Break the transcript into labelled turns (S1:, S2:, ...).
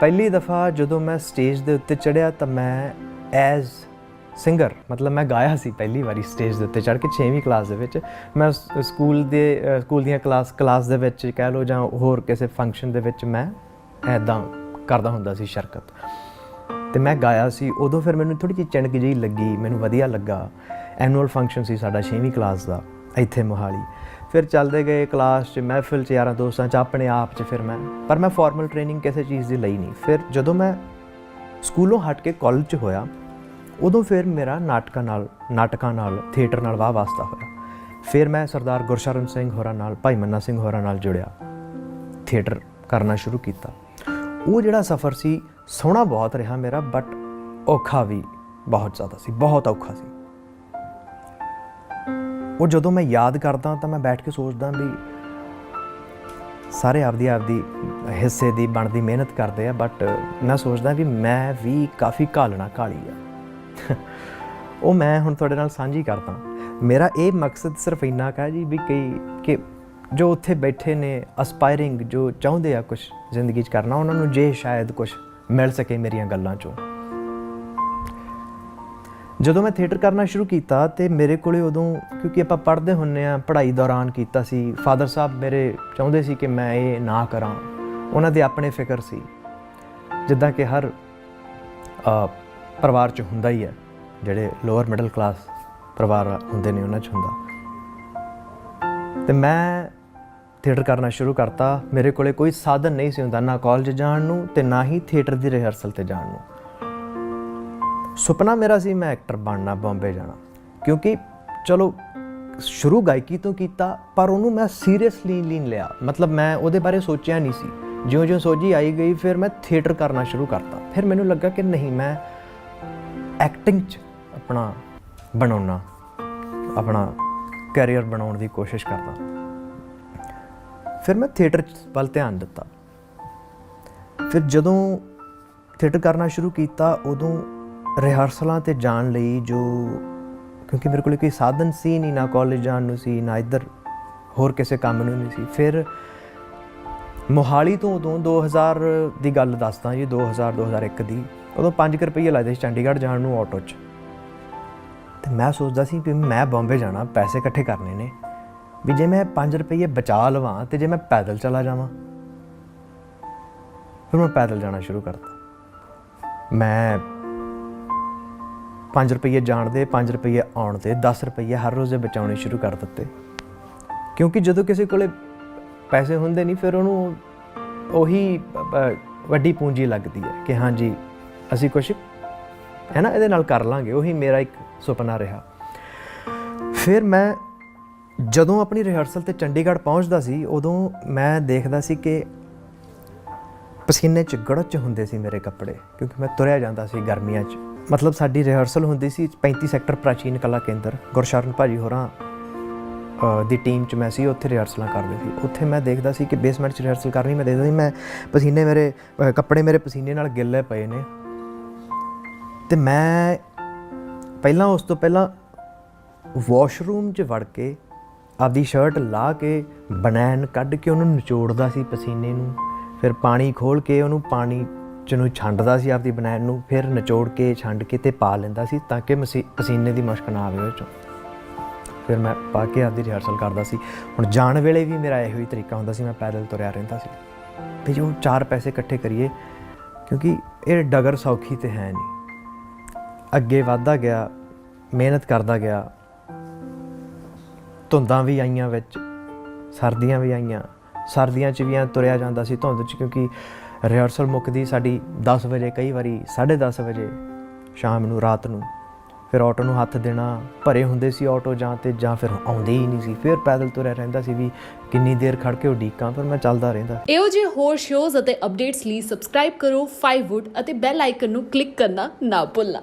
S1: ਪਹਿਲੀ ਦਫਾ ਜਦੋਂ ਮੈਂ ਸਟੇਜ ਦੇ ਉੱਤੇ ਚੜਿਆ ਤਾਂ ਮੈਂ ਐਜ਼ ਸਿੰਗਰ ਮਤਲਬ ਮੈਂ ਗਾਇਆ ਸੀ ਪਹਿਲੀ ਵਾਰੀ ਸਟੇਜ ਦੇ ਉੱਤੇ ਚੜ ਕੇ 6ਵੀਂ ਕਲਾਸ ਦੇ ਵਿੱਚ। ਮੈਂ ਸ- ਸਕੂਲ ਦੇ ਸਕੂਲ ਦੀਆਂ ਕਲਾਸ ਕਲਾਸ ਦੇ ਵਿੱਚ ਕਹਿ ਲਓ ਜਾਂ ਹੋਰ ਕਿਸੇ ਫੰਕਸ਼ਨ ਦੇ ਵਿੱਚ ਮੈਂ ਐਦਾਂ ਕਰਦਾ ਹੁੰਦਾ ਸੀ ਸ਼ਰਕਤ। ਤੇ ਮੈਂ ਗਾਇਆ ਸੀ, ਉਦੋਂ ਫਿਰ ਮੈਨੂੰ ਥੋੜੀ ਜਿਹੀ ਚਿਣਕ ਜਿਹੀ ਲੱਗੀ, ਮੈਨੂੰ ਵਧੀਆ ਲੱਗਾ। ਐਨੂਅਲ ਫੰਕਸ਼ਨ ਸੀ ਸਾਡਾ 6ਵੀਂ ਕਲਾਸ ਦਾ, ਇੱਥੇ ਮੋਹਾਲੀ। ਫਿਰ ਚੱਲਦੇ ਗਏ ਕਲਾਸ 'ਚ ਮਹਿਫਿਲ 'ਚ ਯਾਰਾਂ ਦੋਸਤਾਂ 'ਚ, ਆਪਣੇ ਆਪ 'ਚ ਫਿਰ ਮੈਂ। ਪਰ ਮੈਂ ਫਾਰਮਲ ਟ੍ਰੇਨਿੰਗ ਕਿਸੇ ਚੀਜ਼ ਦੀ ਲਈ ਨਹੀਂ। ਫਿਰ ਜਦੋਂ ਮੈਂ ਸਕੂਲੋਂ ਹਟ ਕੇ ਕਾਲਜ 'ਚ ਹੋਇਆ, ਉਦੋਂ ਫਿਰ ਮੇਰਾ ਨਾਟਕਾਂ ਨਾਲ ਨਾਟਕਾਂ ਨਾਲ ਥੀਏਟਰ ਨਾਲ ਵਾਹ ਵਾਸਤਾ ਹੋਇਆ। ਫਿਰ ਮੈਂ ਸਰਦਾਰ ਗੁਰਸ਼ਰਨ ਸਿੰਘ ਹੋਰਾਂ ਨਾਲ, ਭਾਈ ਮੰਨਾ ਸਿੰਘ ਹੋਰਾਂ ਨਾਲ ਜੁੜਿਆ। ਥੀਏਟਰ ਕਰਨਾ ਸ਼ੁਰੂ ਕੀਤਾ। ਉਹ ਜਿਹੜਾ ਸਫ਼ਰ ਸੀ, ਸੋਹਣਾ ਬਹੁਤ ਰਿਹਾ ਮੇਰਾ ਬਟ ਔਖਾ ਵੀ ਬਹੁਤ ਜ਼ਿਆਦਾ ਸੀ, ਬਹੁਤ ਔਖਾ ਸੀ। ਉਹ ਜਦੋਂ ਮੈਂ ਯਾਦ ਕਰਦਾ ਤਾਂ ਮੈਂ ਬੈਠ ਕੇ ਸੋਚਦਾ ਵੀ ਸਾਰੇ ਆਪਦੀ ਆਪਦੀ ਹਿੱਸੇ ਦੀ, ਬਣਦੀ ਮਿਹਨਤ ਕਰਦੇ ਆ ਬਟ ਮੈਂ ਸੋਚਦਾ ਵੀ ਮੈਂ ਵੀ ਕਾਫੀ ਘਾਲਣਾ ਘਾਲੀ ਆ। ਉਹ ਮੈਂ ਹੁਣ ਤੁਹਾਡੇ ਨਾਲ ਸਾਂਝੀ ਕਰਦਾ। ਮੇਰਾ ਇਹ ਮਕਸਦ ਸਿਰਫ ਇੰਨਾ ਕਾ ਜੀ ਵੀ ਕਈ ਕਿ ਜੋ ਉੱਥੇ ਬੈਠੇ ਨੇ ਅਸਪਾਇਰਿੰਗ ਜੋ ਚਾਹੁੰਦੇ ਆ ਕੁਝ ਜ਼ਿੰਦਗੀ 'ਚ ਕਰਨਾ, ਉਹਨਾਂ ਨੂੰ ਜੇ ਸ਼ਾਇਦ ਕੁਝ ਮਿਲ ਸਕੇ ਮੇਰੀਆਂ ਗੱਲਾਂ 'ਚੋਂ। ਜਦੋਂ ਮੈਂ ਥੀਏਟਰ ਕਰਨਾ ਸ਼ੁਰੂ ਕੀਤਾ ਤੇ ਮੇਰੇ ਕੋਲੇ ਉਦੋਂ, ਕਿਉਂਕਿ ਆਪਾਂ ਪੜ੍ਹਦੇ ਹੁੰਨੇ ਆ, ਪੜ੍ਹਾਈ ਦੌਰਾਨ ਕੀਤਾ ਸੀ। ਫਾਦਰ ਸਾਹਿਬ ਮੇਰੇ ਚਾਹੁੰਦੇ ਸੀ ਕਿ ਮੈਂ ਇਹ ਨਾ ਕਰਾਂ। ਉਹਨਾਂ ਦੇ ਆਪਣੇ ਫਿਕਰ ਸੀ। ਜਿੱਦਾਂ ਕਿ ਹਰ ਪਰਿਵਾਰ 'ਚ ਹੁੰਦਾ ਹੀ ਹੈ, ਜਿਹੜੇ ਲੋਅਰ ਮਿਡਲ ਕਲਾਸ ਪਰਿਵਾਰ ਹੁੰਦੇ ਨੇ ਉਹਨਾਂ 'ਚ ਹੁੰਦਾ। ਤੇ ਮੈਂ ਥੀਏਟਰ ਕਰਨਾ ਸ਼ੁਰੂ ਕਰਤਾ। ਮੇਰੇ ਕੋਲੇ ਕੋਈ ਸਾਧਨ ਨਹੀਂ ਸੀ ਹੁੰਦਾ, ਨਾ ਕਾਲਜ ਜਾਣ ਨੂੰ ਤੇ ਨਾ ਹੀ ਥੀਏਟਰ ਦੀ ਰਿਹਰਸਲ ਤੇ ਜਾਣ ਨੂੰ। ਸੁਪਨਾ ਮੇਰਾ ਸੀ ਮੈਂ ਐਕਟਰ ਬਣਨਾ, ਬੰਬੇ ਜਾਣਾ। ਕਿਉਂਕਿ ਚਲੋ, ਸ਼ੁਰੂ ਗਾਇਕੀ ਤੋਂ ਕੀਤਾ, ਪਰ ਉਹਨੂੰ ਮੈਂ ਸੀਰੀਅਸਲੀ ਨਹੀਂ ਲਿਆ। ਮਤਲਬ ਮੈਂ ਉਹਦੇ ਬਾਰੇ ਸੋਚਿਆ ਨਹੀਂ ਸੀ। ਜਿਉਂ-ਜਿਉਂ ਸੋਝੀ ਆਈ ਗਈ, ਫਿਰ ਮੈਂ ਥੀਏਟਰ ਕਰਨਾ ਸ਼ੁਰੂ ਕਰਤਾ। ਫਿਰ ਮੈਨੂੰ ਲੱਗਾ ਕਿ ਨਹੀਂ, ਮੈਂ ਐਕਟਿੰਗ 'ਚ ਆਪਣਾ ਬਣਾਉਣਾ, ਆਪਣਾ ਕੈਰੀਅਰ ਬਣਾਉਣ ਦੀ ਕੋਸ਼ਿਸ਼ ਕਰਦਾ। ਫਿਰ ਮੈਂ ਥੀਏਟਰ ਵੱਲ ਧਿਆਨ ਦਿੱਤਾ। ਫਿਰ ਜਦੋਂ ਥੀਏਟਰ ਕਰਨਾ ਸ਼ੁਰੂ ਕੀਤਾ, ਉਦੋਂ ਰਿਹਰਸਲਾਂ ਤੇ ਜਾਣ ਲਈ ਜੋ, ਕਿਉਂਕਿ ਮੇਰੇ ਕੋਲ ਕੋਈ ਸਾਧਨ ਸੀ ਨਹੀਂ, ਨਾ ਕਾਲਜ ਜਾਣ ਨੂੰ ਸੀ, ਨਾ ਇੱਧਰ ਹੋਰ ਕਿਸੇ ਕੰਮ ਨੂੰ ਨਹੀਂ ਸੀ। ਫਿਰ ਮੋਹਾਲੀ ਤੋਂ ਉਦੋਂ 2000 ਦੀ ਗੱਲ ਦੱਸਦਾ, ਜੀ 2000 2001 ਦੀ ਉਦੋਂ 5 ਰੁਪਏ ਲੱਗਦੇ ਸੀ ਚੰਡੀਗੜ੍ਹ ਜਾਣ ਨੂੰ ਆਟੋ 'ਚ। ਤੇ ਮੈਂ ਸੋਚਦਾ ਸੀ ਵੀ ਮੈਂ ਬੰਬੇ ਜਾਣਾ, ਪੈਸੇ ਇਕੱਠੇ ਕਰਨੇ ਨੇ, ਵੀ ਜੇ ਮੈਂ 5 ਰੁਪਏ ਬਚਾ ਲਵਾਂ ਤੇ ਜੇ ਮੈਂ ਪੈਦਲ ਚਲਾ ਜਾਵਾਂ। ਫਿਰ ਮੈਂ ਪੈਦਲ ਜਾਣਾ ਸ਼ੁਰੂ ਕਰਤਾ। ਮੈਂ 5 ਰੁਪਏ ਜਾਣ ਦੇ 5 ਰੁਪਏ ਆਉਣ ਦੇ 10 ਰੁਪਏ ਹਰ ਰੋਜ਼ ਦੇ ਬਚਾਉਣੇ ਸ਼ੁਰੂ ਕਰ ਦਿੱਤੇ। ਕਿਉਂਕਿ ਜਦੋਂ ਕਿਸੇ ਕੋਲੇ ਪੈਸੇ ਹੁੰਦੇ ਨਹੀਂ, ਫਿਰ ਉਹਨੂੰ ਉਹੀ ਵੱਡੀ ਪੂੰਜੀ ਲੱਗਦੀ ਹੈ ਕਿ ਹਾਂਜੀ, ਅਸੀਂ ਕੁਝ ਹੈ ਨਾ, ਇਹਦੇ ਨਾਲ ਕਰ ਲਾਂਗੇ। ਉਹੀ ਮੇਰਾ ਇੱਕ ਸੁਪਨਾ ਰਿਹਾ। ਫਿਰ ਮੈਂ ਜਦੋਂ ਆਪਣੀ ਰਿਹਰਸਲ ਤੇ ਚੰਡੀਗੜ੍ਹ ਪਹੁੰਚਦਾ ਸੀ, ਉਦੋਂ ਮੈਂ ਦੇਖਦਾ ਸੀ ਕਿ ਪਸੀਨੇ ਚ ਗੜਚ ਹੁੰਦੇ ਸੀ ਮੇਰੇ ਕੱਪੜੇ, ਕਿਉਂਕਿ ਮੈਂ ਤੁਰਿਆ ਜਾਂਦਾ ਸੀ ਗਰਮੀਆਂ 'ਚ। ਮਤਲਬ ਸਾਡੀ ਰਿਹਰਸਲ ਹੁੰਦੀ ਸੀ 35 ਸੈਕਟਰ ਪ੍ਰਾਚੀਨ ਕਲਾ ਕੇਂਦਰ, ਗੁਰਸ਼ਰਨ ਭਾਜੀ ਹੋਰਾਂ ਦੀ ਟੀਮ 'ਚ ਮੈਂ ਸੀ, ਉੱਥੇ ਰਿਹਰਸਲਾਂ ਕਰਦੇ ਸੀ। ਉੱਥੇ ਮੈਂ ਦੇਖਦਾ ਸੀ ਕਿ ਬੇਸਮੈਂਟ 'ਚ ਰਿਹਰਸਲ ਕਰਨੀ ਮੈਂ ਦੇਖਦਾ ਸੀ, ਮੈਂ ਪਸੀਨੇ ਮੇਰੇ ਕੱਪੜੇ ਮੇਰੇ ਪਸੀਨੇ ਨਾਲ ਗਿੱਲੇ ਪਏ ਨੇ। ਤੇ ਮੈਂ ਪਹਿਲਾਂ ਉਸ ਤੋਂ ਪਹਿਲਾਂ ਵਾਸ਼ਰੂਮ 'ਚ ਵੜ ਕੇ ਆਪਦੀ ਸ਼ਰਟ ਲਾ ਕੇ ਬਨੈਨ ਕੱਢ ਕੇ ਉਹਨੂੰ ਨਿਚੋੜਦਾ ਸੀ ਪਸੀਨੇ ਨੂੰ। ਫਿਰ ਪਾਣੀ ਖੋਲ ਕੇ ਉਹਨੂੰ ਪਾਣੀ ਚ ਨੂੰ ਛੰਡਦਾ ਸੀ ਆਪਦੀ ਬਨੈਣ ਨੂੰ, ਫਿਰ ਨਿਚੋੜ ਕੇ ਛੰਡ ਕੇ ਤੇ ਪਾ ਲੈਂਦਾ ਸੀ ਤਾਂ ਕਿ ਮਸੀ- ਪਸੀਨੇ ਦੀ ਮੁਸ਼ਕ ਨਾ ਆਵੇ ਉਹ ਚੋਂ। ਫਿਰ ਮੈਂ ਪਾ ਕੇ ਆਪਦੀ ਰਿਹਰਸਲ ਕਰਦਾ ਸੀ। ਹੁਣ ਜਾਣ ਵੇਲੇ ਵੀ ਮੇਰਾ ਇਹੋ ਹੀ ਤਰੀਕਾ ਹੁੰਦਾ ਸੀ, ਮੈਂ ਪੈਦਲ ਤੁਰਿਆ ਰਹਿੰਦਾ ਸੀ। ਵੀ ਜੋ ਚਾਰ ਪੈਸੇ ਇਕੱਠੇ ਕਰੀਏ, ਕਿਉਂਕਿ ਇਹ ਡਗਰ ਸੌਖੀ ਤੇ ਹੈ ਨਹੀਂ। ਅੱਗੇ ਵਧਦਾ ਗਿਆ, ਮਿਹਨਤ ਕਰਦਾ ਗਿਆ, ਧੁੰਦਾਂ ਵੀ ਆਈਆਂ ਵਿੱਚ, ਸਰਦੀਆਂ ਵੀ ਆਈਆਂ ਸਰਦੀਆਂ 'ਚ ਵੀ ਐਂ ਤੁਰਿਆ ਜਾਂਦਾ ਸੀ ਧੁੰਦ 'ਚ, ਕਿਉਂਕਿ ਰਿਹਰਸਲ ਮੁੱਕਦੀ ਸਾਡੀ 10 ਵਜੇ, ਕਈ ਵਾਰੀ 10:30 ਵਜੇ ਸ਼ਾਮ ਨੂੰ, ਰਾਤ ਨੂੰ। ਫਿਰ ਆਟੋ ਨੂੰ ਹੱਥ ਦੇਣਾ, ਭਰੇ ਹੁੰਦੇ ਸੀ ਆਟੋ ਜਾਂ ਤੇ, ਜਾਂ ਫਿਰ ਆਉਂਦੇ ਹੀ ਨਹੀਂ ਸੀ। ਫਿਰ ਪੈਦਲ ਤੁਰਿਆ ਰਹਿੰਦਾ ਸੀ ਵੀ ਕਿੰਨੀ ਦੇਰ ਖੜ ਕੇ ਉਡੀਕਾਂ ਪਰ ਮੈਂ ਚੱਲਦਾ ਰਹਿੰਦਾ।
S2: ਇਹੋ ਜਿਹੇ ਹੋਰ ਸ਼ੋਜ਼ ਅਤੇ ਅਪਡੇਟਸ ਲਈ ਸਬਸਕ੍ਰਾਈਬ ਕਰੋ 5wood ਅਤੇ ਬੈਲ ਆਈਕਨ ਨੂੰ ਕਲਿੱਕ ਕਰਨਾ ਨਾ ਭੁੱਲਣਾ।